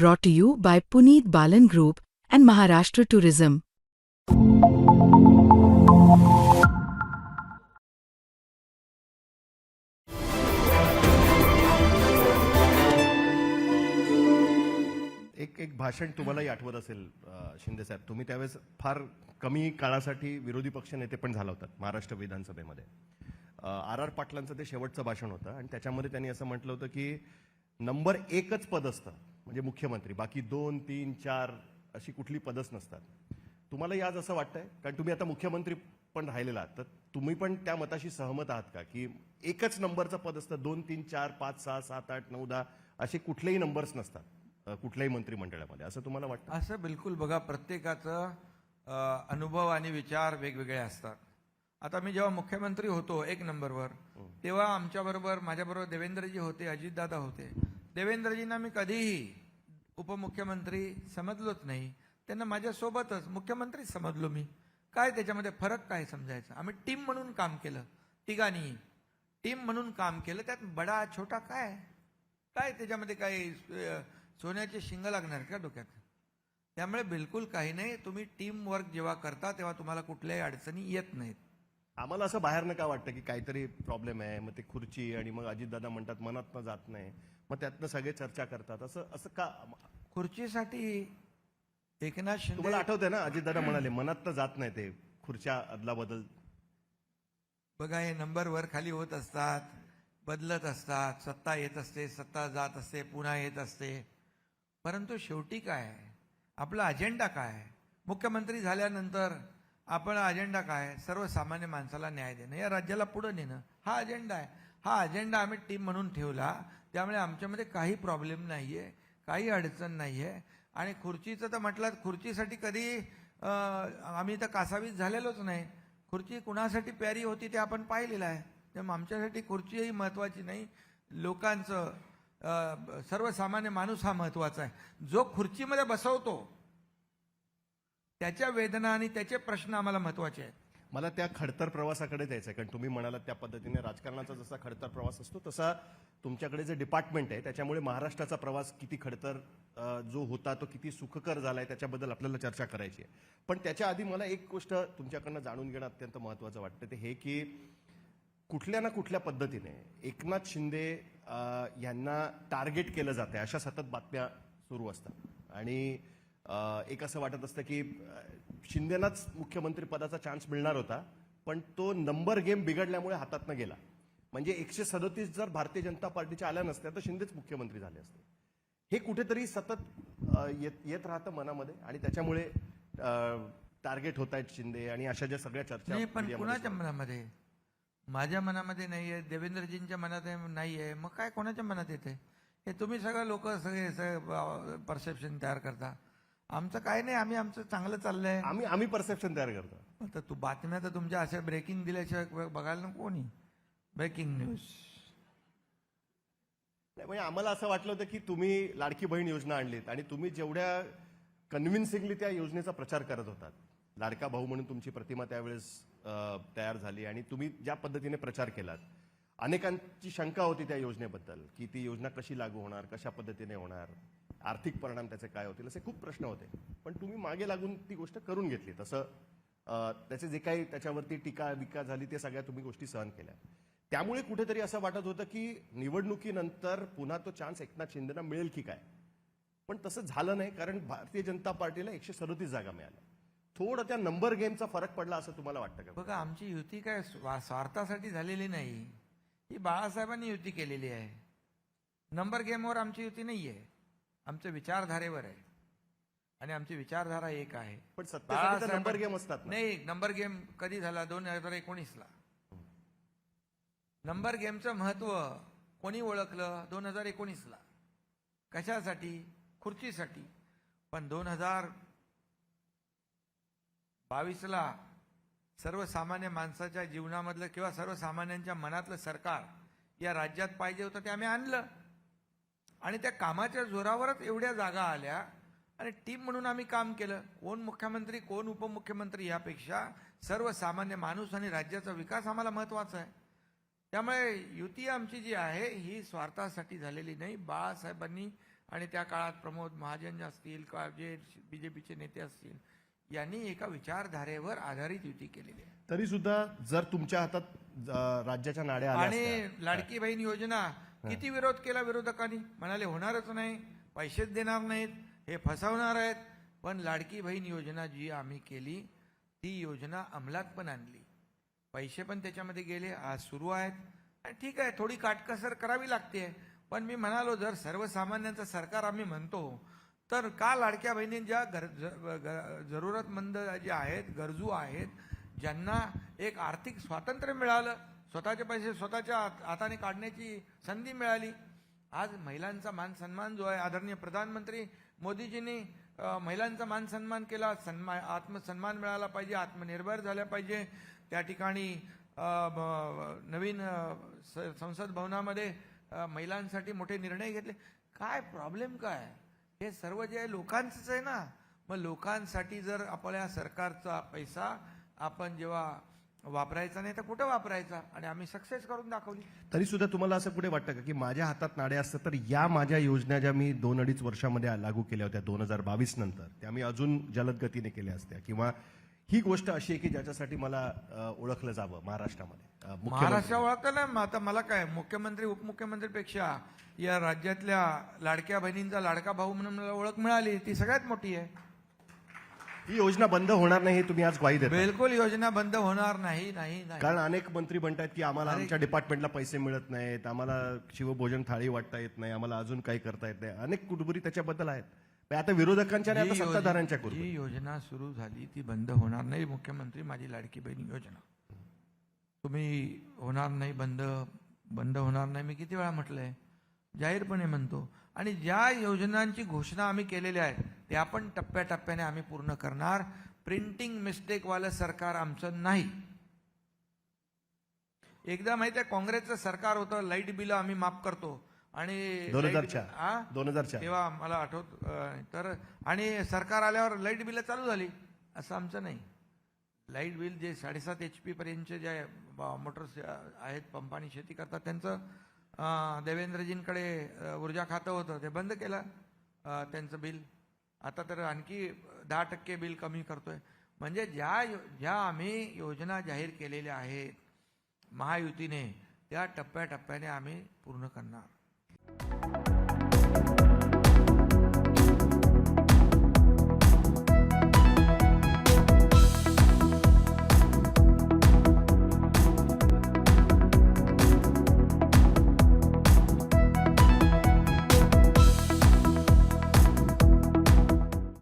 brought to you by Puneet Balan Group and Maharashtra Tourism. एक एक भाषण तुम्हालाही आठवत असेल शिंदे साहेब. तुम्ही त्यावेळेस फार कमी काळासाठी विरोधी पक्ष नेते पण झाला होतात महाराष्ट्र विधानसभेमध्ये. आर आर पाटलांचं ते शेवटचं भाषण होतं आणि त्याच्यामध्ये त्यांनी असं म्हटलं होतं की नंबर एकच पद असतं. म्हणजे मुख्यमंत्री. बाकी दोन तीन चार अशी कुठली पदच नसतात. तुम्हाला आज असं वाटतंय? कारण तुम्ही आता मुख्यमंत्री पण राहिलेला आहात. तर तुम्ही पण त्या मताशी सहमत आहात का? की एकच नंबरचं पद असतं दोन तीन चार पाच सहा सात आठ नऊ दहा असे कुठलेही नंबर्स नसतात कुठल्याही मंत्रिमंडळामध्ये. असं तुम्हाला वाटतं? असं बिलकुल बघा प्रत्येकाचं अनुभव आणि विचार वेगवेगळे असतात. आता मी जेव्हा मुख्यमंत्री होतो एक नंबरवर तेव्हा आमच्याबरोबर माझ्याबरोबर देवेंद्रजी होते अजितदादा होते. देवेंद्रजींना मी कधीही उपमुख्यमंत्री समजलोच नाही. त्यांना माझ्यासोबतच मुख्यमंत्री समजलो मी. काय त्याच्यामध्ये फरक काय समजायचा? आम्ही टीम म्हणून काम केलं. तिघांनी टीम म्हणून काम केलं. त्यात बडा छोटा काय? काय त्याच्यामध्ये काही सोन्याची सोन्याचे शिंग लागणार का डोक्यात? त्यामुळे बिलकुल काही नाही. तुम्ही टीम वर्क जेव्हा करता तेव्हा तुम्हाला कुठल्याही अडचणी येत नाहीत. आम्हाला असं बाहेरनं का वाटतं की काहीतरी प्रॉब्लेम आहे मग ते खुर्ची आणि मग अजितदादा म्हणतात मनातनं जात नाही. मग त्यातनं सगळे चर्चा करतात. असं असं का? खुर्चीसाठी एकनाथ शिंदे तुम्हाला आठवतंय ना अजितदादा म्हणाले मनातनं जात नाही ते खुर्च्या अदला बदल बघा हे नंबर वर खाली होत असतात बदलत असतात सत्ता येत असते सत्ता जात असते पुन्हा येत असते. परंतु शेवटी काय? आपला अजेंडा काय? मुख्यमंत्री झाल्यानंतर आपण अजेंडा काय? सर्वसामान्य माणसाला न्याय देणं. या राज्याला पुढं नेणं. हा अजेंडा आहे. हा अजेंडा आम्ही टीम म्हणून ठेवला. त्यामुळे आमच्यामध्ये काही प्रॉब्लेम नाही आहे काही अडचण नाही आहे आणि खुर्चीचं तर म्हटलं खुर्चीसाठी कधी आम्ही तर कासावीस झालेलोच नाही. खुर्ची कुणासाठी प्यारी होती ते आपण पाहिलेलं आहे. त्यामुळे आमच्यासाठी खुर्चीही महत्वाची नाही. लोकांचं सर्वसामान्य माणूस हा महत्त्वाचा आहे. जो खुर्चीमध्ये बसवतो त्याच्या वेदना आणि त्याचे प्रश्न आम्हाला महत्त्वाचे आहेत. मला त्या खडतर प्रवासाकडे जायचं आहे कारण तुम्ही म्हणालात त्या पद्धतीने राजकारणाचा जसा खडतर प्रवास असतो तसा तुमच्याकडे जे डिपार्टमेंट आहे त्याच्यामुळे महाराष्ट्राचा प्रवास किती खडतर जो होता तो किती सुखकर झालाय त्याच्याबद्दल आपल्याला चर्चा करायची आहे. पण त्याच्या आधी मला एक गोष्ट तुमच्याकडनं जाणून घेणं अत्यंत महत्वाचं वाटतं ते हे की कुठल्या ना कुठल्या पद्धतीने एकनाथ शिंदे यांना टार्गेट केलं जातं अशा सतत बातम्या सुरू असतात. आणि एक असं वाटत असतं की शिंदेनाच मुख्यमंत्री पदाचा चान्स मिळणार होता पण तो नंबर गेम बिघडल्यामुळे हातातनं गेला. म्हणजे एकशे सदतीस जर भारतीय जनता पार्टीच्या आल्या नसत्या तर शिंदेच मुख्यमंत्री झाले असते. हे कुठेतरी सतत येत येत राहतं मनामध्ये आणि त्याच्यामुळे टार्गेट होत आहेत शिंदे आणि अशा ज्या सगळ्या चर्चा नाही पण कुणाच्या मनामध्ये? माझ्या मनामध्ये नाहीये देवेंद्रजींच्या मनात आहे- नाहीये. मग काय कोणाच्या मनात येते? हे तुम्ही सगळं लोक सगळे परसेप्शन तयार करता. आमचं काय नाही आम्ही आमचं चांगलं चाललंय. आम्ही आम्ही परसेप्शन तयार करतो. आता तू बातम्या तर तुमच्या अशा ब्रेकिंग दिल्याशिवाय बघायला नको कोणी? ब्रेकिंग न्यूज नाही, म्हणजे आम्हाला असं वाटलं होतं की तुम्ही लाडकी बहीण योजना आणलीत आणि तुम्ही जेवढ्या कन्व्हिन्सिंगली त्या योजनेचा प्रचार करत होतात. लाडका भाऊ म्हणून तुमची प्रतिमा त्यावेळेस तयार झाली आणि तुम्ही ज्या पद्धतीने प्रचार केलात अनेकांची शंका होती त्या योजनेबद्दल की ती योजना कशी लागू होणार कशा पद्धतीने होणार? आर्थिक परिणाम त्याचे काय होतील असे खूप प्रश्न होते. पण तुम्ही मागे लागून ती गोष्ट करून घेतली. तसं त्याचे जे काही त्याच्यावरती टीका विका झाली ते सगळ्या तुम्ही गोष्टी सहन केल्या. त्यामुळे कुठेतरी असं वाटत होतं की निवडणुकीनंतर पुन्हा तो चान्स एकनाथ शिंदेना मिळेल की काय? पण तसं झालं नाही कारण भारतीय जनता पार्टीला एकशे सदोतीस जागा मिळाल्या. थोडं त्या नंबर गेमचा फरक पडला असं तुम्हाला वाटतं का? बघा आमची युती काय स्वा- स्वार्थासाठी झालेली नाही. ही बाळासाहेबांनी युती केलेली आहे. नंबर गेमवर आमची युती नाही आहे आमच्या विचारधारेवर आहे. आणि आमची विचारधारा एक आहे. पण नंबर गेम असतात नाही नंबर गेम कधी झाला? दोन हजार एकोणीसला. नंबर गेमचं महत्त्व कोणी ओळखलं? दोन हजार एकोणीसला. कशासाठी? खुर्चीसाठी. पण दोन हजार बावीसला सर्वसामान्य माणसाच्या जीवनामधलं किंवा सर्वसामान्यांच्या मनातलं सरकार या राज्यात पाहिजे होतं ते आम्ही आणलं. आणि त्या कामाच्या जोरावरच एवढ्या जागा आल्या. आणि टीम म्हणून आम्ही काम केलं. कोण मुख्यमंत्री कोण उपमुख्यमंत्री यापेक्षा सर्वसामान्य माणूस आणि राज्याचा विकास आम्हाला महत्त्वाचा आहे. त्यामुळे युती आमची जी आहे ही स्वार्थासाठी झालेली नाही. बाळासाहेबांनी आणि त्या काळात प्रमोद महाजन असतील किंवा जे बी जे पीचे नेते असतील यांनी एका विचारधारेवर आधारित युती केलेली आहे. तरी सुद्धा जर तुमच्या हातात राज्याच्या नाड्या आणि लाडकी बहीण योजना किती विरोध केला विरोधकांनी? म्हणाले होणारच नाही पैसेच देणार नाहीत हे फसवणार आहेत. पण लाडकी बहीण योजना जी आम्ही केली ती योजना अंमलात पण आणली. पैसे पण त्याच्यामध्ये गेले आज सुरू आहेत. आणि ठीक आहे थोडी काटकसर करावी लागते. पण मी म्हणालो जर सर्वसामान्यांचं सरकार आम्ही म्हणतो तर का लाडक्या बहिणी ज्या गर जरूरतमंद जे आहेत गरजू आहेत ज्यांना एक आर्थिक स्वातंत्र्य मिळालं स्वतःचे पैसे स्वतःच्या हात- हाताने काढण्याची संधी मिळाली. आज महिलांचा मान सन्मान जो आहे आदरणीय प्रधानमंत्री मोदीजींनी महिलांचा मान सन्मान केला सन्मान आत्मसन्मान मिळाला पाहिजे आत्मनिर्भर झाल्या पाहिजे. त्या ठिकाणी नवीन स- संसद भवनामध्ये महिलांसाठी मोठे निर्णय घेतले. काय प्रॉब्लेम काय? हे सर्व जे आहे लोकांचंच आहे ना. मग लोकांसाठी जर आपल्या सरकारचा पैसा आपण जेव्हा वापरायचा नाही तर कुठं वापरायचा? आणि आम्ही सक्सेस करून दाखवली. तरी सुद्धा तुम्हाला असं कुठे वाटतं का की माझ्या हातात नाड्या असतात तर या माझ्या योजना ज्या मी दोन अडीच वर्षामध्ये लागू केल्या होत्या दोन हजार बावीस नंतर त्या मी अजून जलद गतीने केल्या असत्या. किंवा ही गोष्ट अशी आहे की ज्याच्यासाठी मला ओळखलं जावं महाराष्ट्रामध्ये. महाराष्ट्र ओळखतं ना? आता मला काय? मुख्यमंत्री उपमुख्यमंत्रीपेक्षा या राज्यातल्या लाडक्या बहिणींचा लाडका भाऊ म्हणून मला ओळख मिळाली. ती सगळ्यात मोठी आहे. ही योजना बंद होणार नाही हे तुम्ही आज ग्वाही देता बिलकुल योजना बंद होणार नाही नाही नाही. कारण अनेक मंत्री म्हणतात की आम्हाला आमच्या डिपार्टमेंटला पैसे मिळत नाहीत आम्हाला शिवभोजन थाळी वाटता येत नाही आम्हाला अजून काही करता येत नाही. अनेक कुटुंबी त्याच्याबद्दल आहेत. पण आता विरोधकांच्या आणि जी आता योजना- सत्ताधाऱ्यांच्या जी योजना सुरू झाली ती बंद होणार नाही. मुख्यमंत्री माझी लाडकी बहीण योजना. तुम्ही होणार नाही बंद बंद होणार नाही. मी किती वेळा म्हटलंय? जाहीरपणे म्हणतो. आणि ज्या योजनांची घोषणा आम्ही केलेल्या आहेत त्या आपण टप्प्याटप्प्याने आम्ही पूर्ण करणार. प्रिंटिंग मिस्टेकवालं सरकार आमचं नाही. एकदा माहिती आहे काँग्रेसचं सरकार होतं लाइट बिल आम्ही माफ करतो. आणि दोन हजार? दोन हजार तेव्हा मला आठवत तर आणि सरकार आल्यावर लाइट बिल चालू झाली. असं आमचं नाही. लाइट बिल जे साडेसात एच पी पर्यंतचे जे मोटर्स आहेत पंपानी शेती करतात त्यांचं देवेंद्रजींकडे ऊर्जा खातं होतं ते बंद केलं. त्यांचं बिल. आता तर आणखी दहा टक्के बिल कमी करतोय. म्हणजे ज्या यो- ज्या आम्ही योजना जाहीर केलेल्या आहेत महायुतीने त्या टप्प्याटप्प्याने आम्ही पूर्ण करणार.